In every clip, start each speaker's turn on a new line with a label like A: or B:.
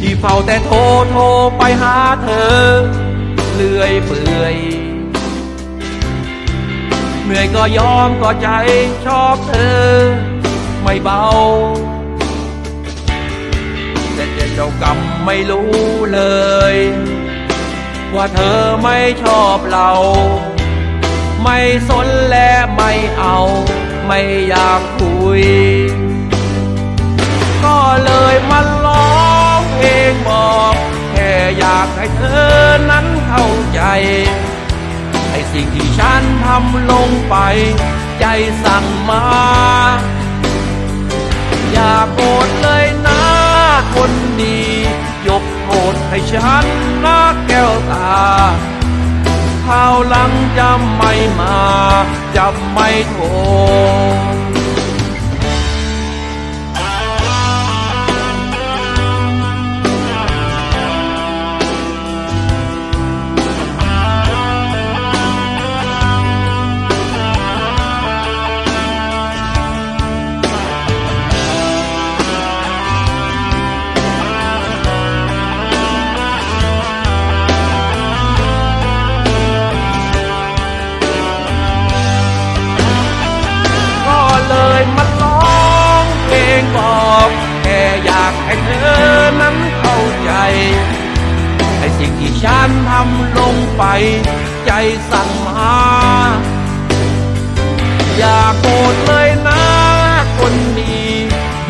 A: ที่เฝ้าแต่โทรโทรไปหาเธอ เลื่อยเปื่อยเหนื่อยก็ยอมก็ใจชอบเธอ ไม่เบา แต่เจ้ากรรมไม่รู้เลย ว่าเธอไม่ชอบเรา ไม่สนและไม่เอา ไม่อยากคุย ไอ้สิ่งที่ฉันทำลงไป ใจสั่งมา อย่าโกรธเลยนะคนดี ยกโทษให้ฉันนะแก้วตาคราวหลังจะไม่มา จะไม่โทษ ให้เธอนั้นเข้าใจไอ้สิ่งที่ฉันทำลงไป ใจสั่งมา อย่าโกรธเลยนะคนดี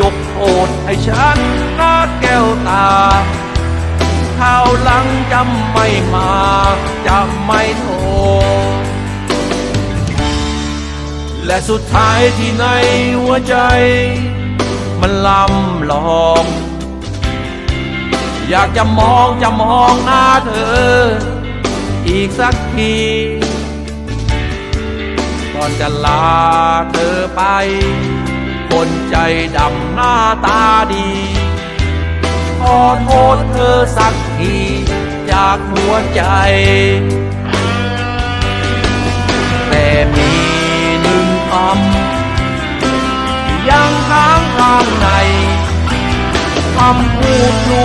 A: ยกโทษให้ฉันนะแก้วตาคราวหลังจำไม่มาจะไม่โทษและสุดท้ายที่ในหัวใจ มันลำลองอยากจะมองจะมองหน้าเธอ อีกสักทีก่อนจะลาเธอไป คนใจดำหน้าตาดีขอโทษเธอสักทีจากหัวใจ แต่มีหนึ่งคำำพูดลู